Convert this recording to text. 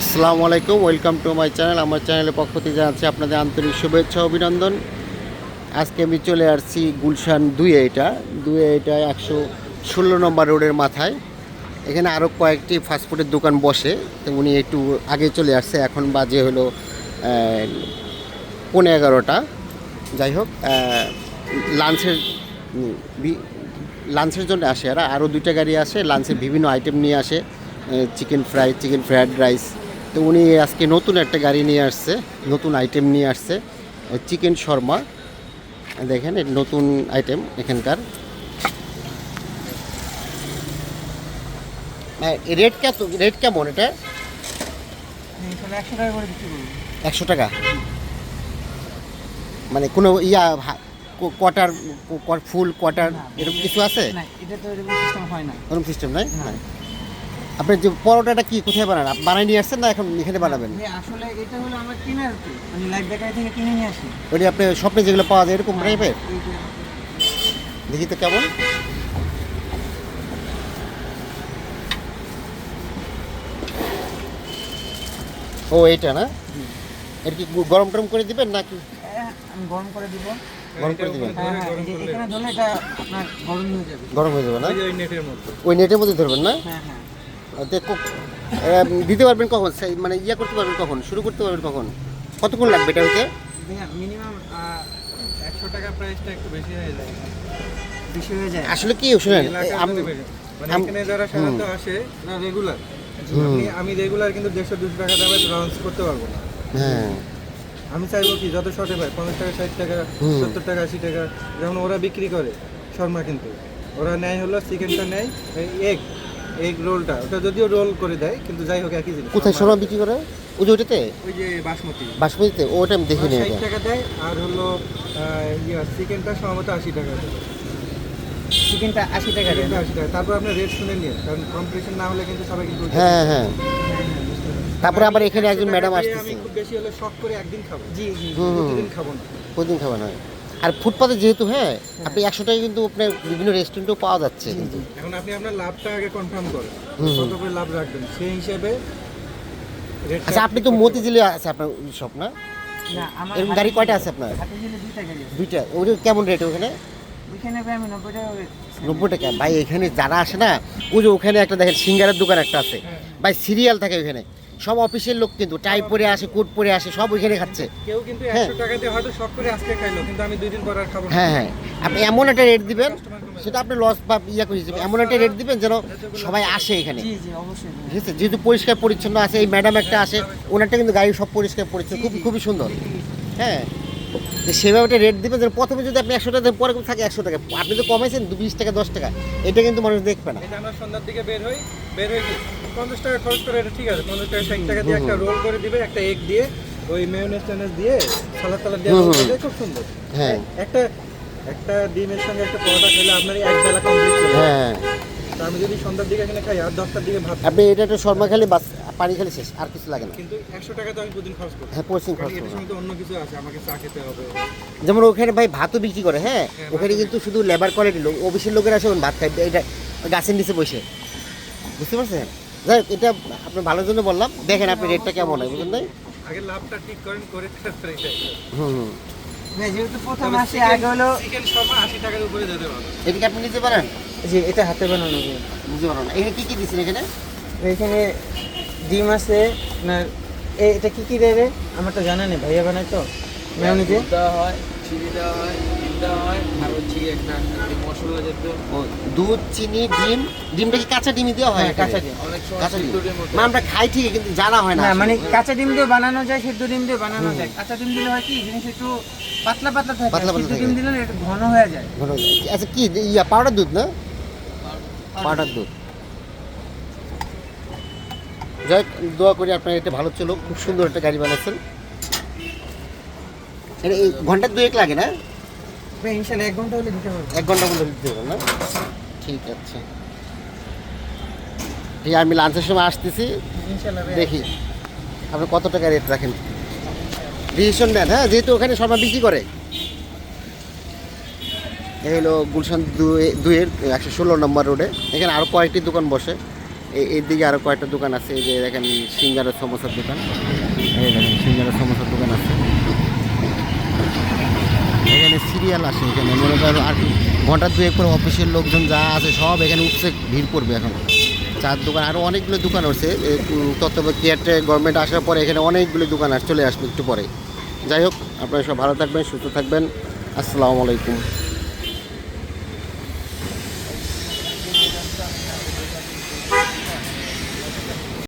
আসসালামু আলাইকুম, welcome to my channel. আমার চ্যানেলের পক্ষ থেকে জানাচ্ছি আপনাদের আন্তরিক শুভেচ্ছা অভিনন্দন। আজকে আমি চলে আসছি গুলশান দুয়ে এটা। দুয়ে এটা একশো ষোলো নম্বর রোডের মাথায়। এখানে আরও কয়েকটি ফাস্টফুডের দোকান বসে। তো উনি একটু আগে চলে আসছে। এখন বাজে হলো পৌনে এগারোটা। যাই হোক লাঞ্চের লাঞ্চের জন্য আসে এরা। আরও দুইটা গাড়ি আসে। লাঞ্চের বিভিন্ন আইটেম নিয়ে আসে। Chicken fry chicken fried rice তো উনি আজকে নতুন একটা গাড়ি নিয়ে আসছে নতুন আইটেম নিয়ে আসছে চিকেন শর্মা। দেখেন এটা নতুন আইটেম এখানকার। রেট কত রেট কেমন এটা? একশো টাকা মানে কোনো ইয়া কোয়ার্টার ফুল কোয়ার্টার এরকম কিছু আছে? না এটা তো এরকম সিস্টেম হয় না। ওরকম সিস্টেম নাই। নাই। আপনি যে পরোটাটা কি কোথায় বানান? বানাই নিয়ে আসছেন না এখন এখানে বানাবেন? আসলে এটা হলো আমার কিনে আর কি মানে লাইফ বেকারি থেকে কিনে নিয়ে আসি। ওটি আপনি স্বপ্নে যেগুলো পাওয়া যায় এরকম টাইপের দেখি তো কেমন। ও এইটা না? এর কি গরম টরম করে দিবেন নাকি? হ্যাঁ, আমি গরম করে দিব। গরম করে দিবেন। হ্যাঁ হ্যাঁ এটা গরম হয়ে যাবে। গরম হয়ে যাবে না? ওই নেটের ওই মধ্যে ধরবেন না? হ্যাঁ হ্যাঁ। দিতে পারবেন কখন? মানে ইয়ে করতে পারবেন কখন? শুরু করতে পারবেন কখন? কতক্ষণ লাগবে এটা হইতে মিনিমাম একশো টাকা প্রাইসটা একটু বেশি হয়ে যায়। বেশি হয়ে যায়। আসলে কি শুনেন মানে আম- এখানে যারা সাধারণত আসে না রেগুলার আমি রেগুলার কিন্তু দেড়শো দুশো টাকা দামে লঞ্চ করতে পারব না। হ্যাঁ। আমি চাইব কি যত শর্টে পাই পঞ্চাশ টাকা ষাট টাকা সত্তর টাকা আশি টাকা যেমন ওরা বিক্রি করে শর্মা কিন্তু। ওরা নেয় হলো চিকেনটা নেয় এগ এগ রোলটা ওটা যদিও রোল করে দেয় কিন্তু যাই হোক একই জিনিস। কোথায়। সোনা বিক্রি করে? ওই যে ওইটাতে? ওই যে বাসমতি। বাসমতিতে? ওটা আমি দেখিনি ষাট টাকা দেয় আর হলো ইয়া চিকেনটা সম্ভবত আশি টাকা দেয়। চিকেনটা আশি টাকা দেয় আশি টাকা তারপর আপনার রেট শুনে নিন কারণ কম্পিটিশন না হলে কিন্তু সবাই কিন্তু হ্যাঁ হ্যাঁ। তারপরে আবার এখানে একজন ম্যাডাম আসতেছে। আমি খুব বেশি হলে শখ করে একদিন খাব। জি জি প্রতিদিন খাব না। প্রতিদিন খাবার হয় আর ফুটপাতে যেহেতু হ্যাঁ আপনি একশো টাকা কিন্তু আপনার বিভিন্ন রেস্টুরেন্টেও পাওয়া যাচ্ছে কিন্তু। এখন আপনি আপনার লাভটা আগে কনফার্ম করেন। কত করে লাভ রাখবেন? সেই হিসেবে আচ্ছা আপনি তো মতিঝিলে আছে আপনার শপ না? না এরকম গাড়ি কয়টা আছে আপনার? দুইটা গাড়ি আছে। দুইটা। ওটা কেমন রেট ওখানে? নব্বই টাকা করে নব্বই টাকা। ভাই এখানে যারা আসে না ওই যে ওখানে একটা দেখেন সিঙ্গারের দোকান একটা আছে। ভাই সিরিয়াল থাকে ওখানে সব অফিসের লোক কিন্তু টাই পরে আসে কোট পরে আসে সব ওইখানে খাচ্ছে। কেউ কিন্তু হ্যাঁ। একশো টাকা দিয়ে হয়তো করে আজকে খাইলো কিন্তু আমি দুই দিন পর আর খাব হ্যাঁ হ্যাঁ। আপনি এমন একটা রেট দিবেন সেটা আপনি লস বা ইয়া করে হিসেবে এমন একটা রেট দিবেন যেন সবাই আসে এখানে। জি জি অবশ্যই। ঠিক আছে? যেহেতু পরিষ্কার পরিচ্ছন্ন আছে এই ম্যাডাম একটা আসে ওনারটা কিন্তু গাড়ি সব পরিষ্কার পরিচ্ছন্ন খুব খুবই সুন্দর। হ্যাঁ। সেভাবে একটা রেট দিবেন প্রথমে যদি আপনি একশো টাকা পরে থাকে একশো টাকা। আপনি তো কমাইছেন দু বিশ টাকা দশ টাকা। এটা কিন্তু মানুষ দেখবে না। আমরা সন্ধ্যার দিকে বের হই বের পঞ্চাশ টাকা খরচ করে এটা ঠিক আছে পঞ্চাশ টাকা ষাট টাকা দিয়ে একটা রোল করে দিবে একটা এগ দিয়ে ওই মেয়োনেজ টেনেজ দিয়ে সালাদ টালাদ খুব সুন্দর। হ্যাঁ। একটা একটা ডিমের সঙ্গে একটা পরোটা খেলে আপনার এক বেলা কমপ্লিট চলে হ্যাঁ। আমি যদি সন্ধ্যার দিকে এখানে খাই আর দশটার দিকে ভাত আপনি এটা একটা শর্মা খেলে বাস পানি খেলে শেষ আর কিছু লাগে না। কিন্তু একশো টাকা তো আমি প্রতিদিন খরচ করি হ্যাঁ পরিশ্রম খরচ এটার তো অন্য কিছু আছে আমাকে চা খেতে হবে। যেমন ওখানে ভাই ভাতও বিক্রি করে হ্যাঁ? হ্যাঁ, ওখানে কিন্তু শুধু লেবার কোয়ালিটি লোক অফিসের লোকেরা আসে ভাত খায় এটা গাছের নিচে বসে। বুঝতে পারছেন? যাই হোক, এটা আপনার ভালোর জন্য বললাম। দেখেন আপনি রেটটা কেমন হয় বুঝলেন নাই আগে লাভটা ঠিক করেন করে তারপরে হুম হুম। ভাই যেহেতু প্রথম তবে আসে আগে হলো চিকেন শর্মা আশি টাকার উপরে যেতে আপনি নিতে পারেন? জি এটা হাতে বানানো বুঝতে এখানে কী কী এখানে? এখানে ডিম আছে না এটা কি কি দেয় রে আমার তো জানা নেই ভাইয়া বানায় তো। দেওয়া হয় চিনি দেওয়া হয় ডিম দেওয়া হয় আর দুধ চিনি ডিম ডিমটা কি কাঁচা ডিমই দেওয়া হয় হ্যাঁ, কাঁচা ডিম। কাঁচা ডিম। মানে আমরা খাই ঠিকই কিন্তু জানা হয় না মানে কাঁচা ডিম দিয়ে বানানো যায় সিদ্ধ ডিম দিয়ে বানানো যায়। কাঁচা ডিম দিলে হয় কি জিনিস একটু পাতলা পাতলা থাকে পাতলা পাতলা ডিম দিলে একটু ঘন হয়ে যায়। ঘন যায়। আচ্ছা কি ইয়া পাউডার দুধ না? পাউডার। দুধ। যাই হোক, দোয়া করি আপনার এটা ভালো চলো খুব সুন্দর একটা গাড়ি বানাচ্ছেন। এটা এই ঘণ্টা দুয়েক লাগে না? এক ঘণ্টা হলে দিতে পারব। এক ঘণ্টা মধ্যে দিতে হবে না? ঠিক আছে। ঠিক আমি লাঞ্চের সময় আসতেছি। দেখি। আপনি কত টাকা রেট রাখেন? ডিসিশন নেন হ্যাঁ? যেহেতু ওখানে সবাই বিক্রি করে। এই হলো গুলশান দুয়ে দুয়ের একশো ষোলো নম্বর রোডে। এখানে আরও কয়েকটি দোকান বসে। এই দিকে আরও কয়েকটা দোকান আছে। এই যে দেখেন সিঙ্গারের সমোসার দোকান। এই দেখেন সিঙ্গারের সমোসার দোকান আছে। সিরিয়াল আসে এখানে, মনে করো আর ঘণ্টা দুয়েক করে অফিসের লোকজন যা আছে সব এখানে উঠছে, ভিড় করবে এখন। চার দোকান আরও অনেকগুলো দোকান হচ্ছে তত্ত্ব কেয়ারটে গভর্নমেন্ট আসার পরে এখানে অনেকগুলো দোকান আর চলে আসবে একটু পরে। যাই হোক, আপনারা সব ভালো থাকবেন, সুস্থ থাকবেন। আসসালামু আলাইকুম।